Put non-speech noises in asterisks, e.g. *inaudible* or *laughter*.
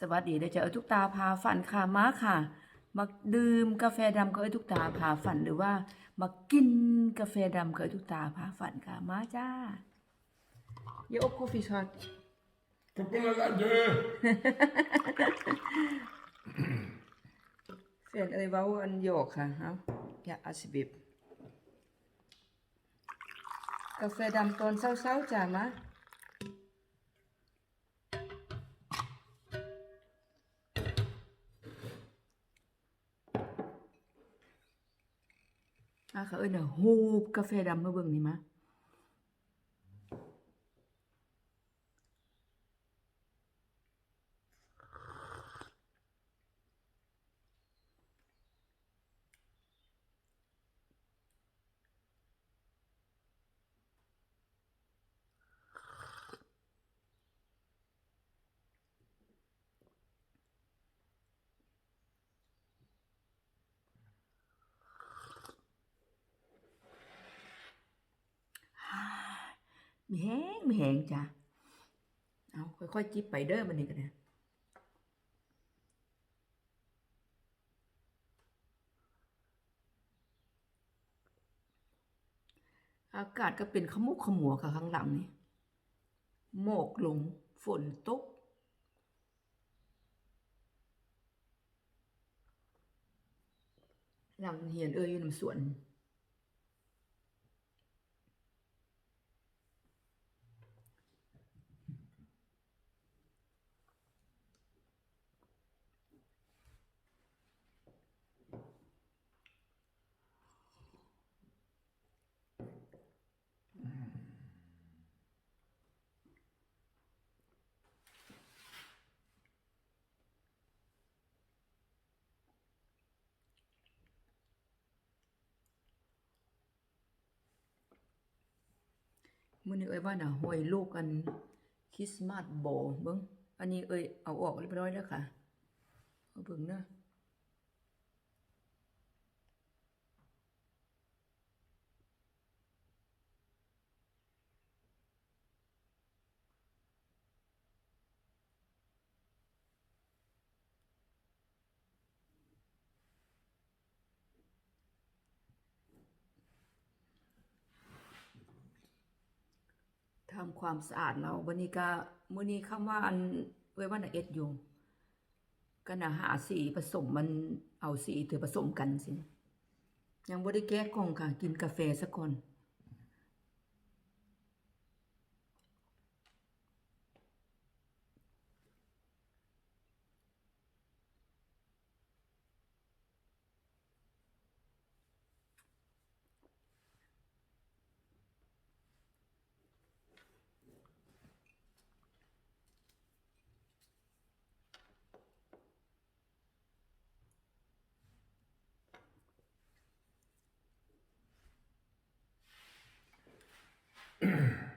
สวัสดีเด้อจ้าเอ้ยทุกตาพาฝันค่ะมาค่ะ มาดื่มกาแฟดำกับเอ้ยทุกตาพาฝันหรือว่า มากินกาแฟดำกับเอ้ยทุกตาพาฝันค่ะมาจ้าเยอะคอฟฟี่ช็อต Chocolade. เสียนเอ้ยเว้าอันโยกค่ะเฮาอย่าอาสิบิบกาแฟดำตอนเช้าๆจ้ามา เขาเอ้ยเน่ะฮูบกาแฟดำมาเบิ่งนี่มา มีแห้งมีแห้งจ้ะเอาค่อยๆจิบไปเด้อมันนี่กันนะอากาศก็เป็นขมุกขมัวค่ะข้างหลังนี่หมอกลงฝนตกหลังเหียนเอ้ยอยู่น้ำสวน มื่อนี้เอ้ยว่าน่ะห้อยลูกกันคริสต์มาสโบเบิ้งอันนี้เอ้ยเอาออกเรียบร้อยแล้วค่ะ เอาเบิ้งเนาะ ทำความสะอาดเราวันนี้ก็มื้อนี้คำว่าอันเอ้ว่าน่ะเอ็ดอยู่ก็น่ะหาสีผสมมันเอาสีถือผสมกันสิยังบ่ได้แก้กล่องค่ะ กินกาแฟซะก่อน Mm-hmm. *clears throat*